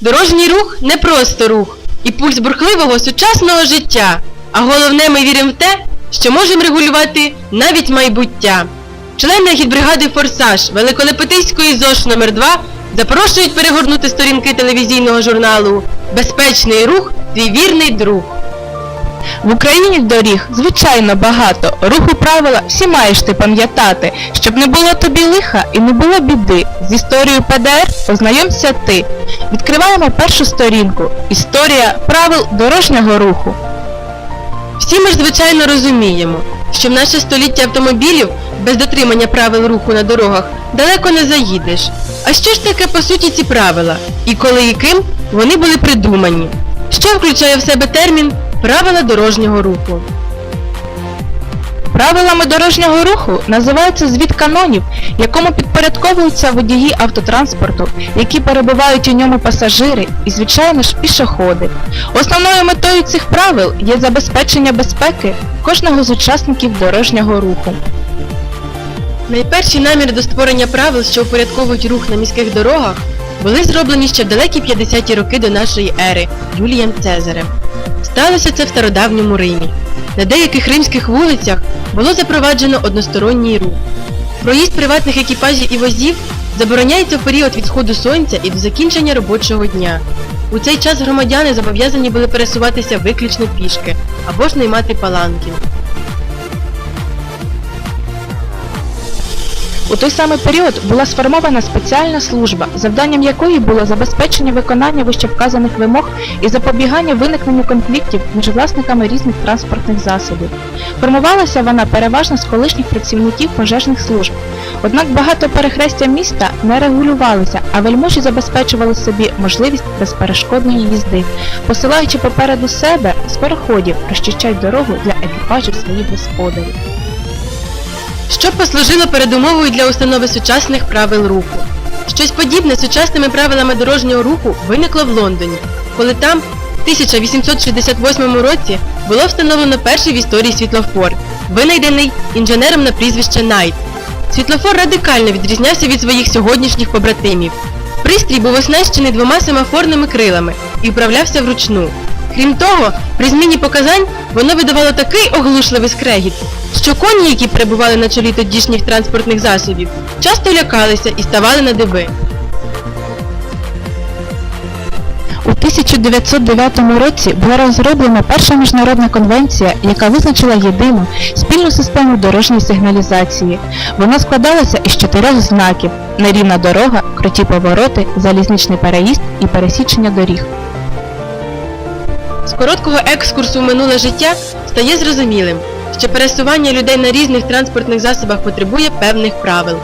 Дорожній рух не просто рух і пульс бурхливого сучасного життя. А головне, ми віримо в те, що можемо регулювати навіть майбуття. Члени гідбригади Форсаж Великолепетиської ЗОШ номер 2 запрошують перегорнути сторінки телевізійного журналу Безпечний рух твій вірний друг. В Україні доріг звичайно багато. Руху правила всі маєш ти пам'ятати, щоб не було тобі лиха і не було біди. З історією ПДР познайомся ти. Відкриваємо першу сторінку. Історія правил дорожнього руху. Всі ми ж звичайно розуміємо, що в наше століття автомобілів без дотримання правил руху на дорогах далеко не заїдеш. А що ж таке по суті ці правила? І коли і ким вони були придумані? Що включає в себе термін правила дорожнього руху? Правилами дорожнього руху називається звіт канонів, якому підпорядковуються водії автотранспорту, які перебувають у ньому пасажири і, звичайно ж, пішоходи. Основною метою цих правил є забезпечення безпеки кожного з учасників дорожнього руху. Найперші наміри до створення правил, що упорядковують рух на міських дорогах, були зроблені ще в далекі 50-ті роки до нашої ери Юлієм Цезарем. Сталося це в стародавньому Римі. На деяких римських вулицях було запроваджено односторонній рух. Проїзд приватних екіпажів і возів забороняється в період від сходу сонця і до закінчення робочого дня. У цей час громадяни зобов'язані були пересуватися виключно пішки або ж наймати паланки. У той самий період була сформована спеціальна служба, завданням якої було забезпечення виконання вищевказаних вимог і запобігання виникненню конфліктів між власниками різних транспортних засобів. Формувалася вона переважно з колишніх працівників пожежних служб. Однак багато перехрестя міста не регулювалися, а вельможі забезпечували собі можливість безперешкодної їзди, посилаючи попереду себе з переходів розчищають дорогу для екіпажів своїх господарів. Що послужило передумовою для установи сучасних правил руху. Щось подібне сучасними правилами дорожнього руху виникло в Лондоні, коли там в 1868 році було встановлено перший в історії світлофор, винайдений інженером на прізвище Найт. Світлофор радикально відрізнявся від своїх сьогоднішніх побратимів. Пристрій був оснащений двома семафорними крилами і управлявся вручну. Крім того, при зміні показань воно видавало такий оглушливий скрегіт, що коні, які перебували на чолі тодішніх транспортних засобів, часто лякалися і ставали на диби. У 1909 році була розроблена перша міжнародна конвенція, яка визначила єдину спільну систему дорожньої сигналізації. Вона складалася із чотирьох знаків: нерівна дорога, круті повороти, залізничний переїзд і пересічення доріг. З короткого екскурсу в минуле життя стає зрозумілим, що пересування людей на різних транспортних засобах потребує певних правил.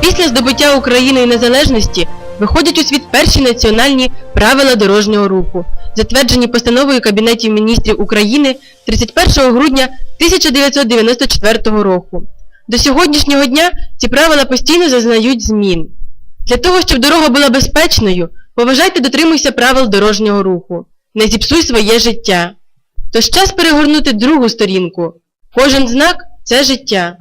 Після здобуття Україною незалежності виходять у світ перші національні правила дорожнього руху, затверджені постановою Кабінетів міністрів України 31 грудня 1994 року. До сьогоднішнього дня ці правила постійно зазнають змін. Для того, щоб дорога була безпечною, поважайте дотримуйся правил дорожнього руху. Не зіпсуй своє життя. Тож час перегорнути другу сторінку. Кожен знак це життя.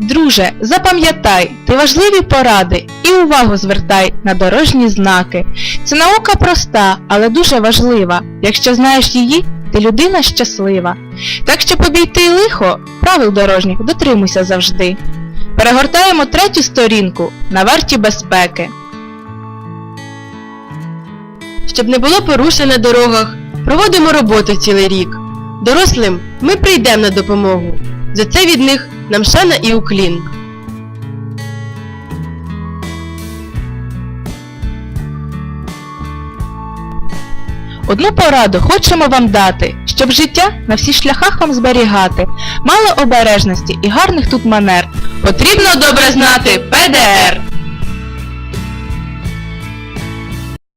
Друже, запам'ятай, ти важливі поради і увагу звертай на дорожні знаки. Це наука проста, але дуже важлива. Якщо знаєш її, ти людина щаслива. Так щоб обійти лихо, правил дорожніх дотримуйся завжди. Перегортаємо третю сторінку на варті безпеки. Щоб не було порушень на дорогах, проводимо роботу цілий рік. Дорослим ми прийдемо на допомогу. За це від них нам шана і уклін. Одну пораду хочемо вам дати, щоб життя на всіх шляхах вам зберігати. Мало обережності і гарних тут манер. Потрібно добре знати ПДР.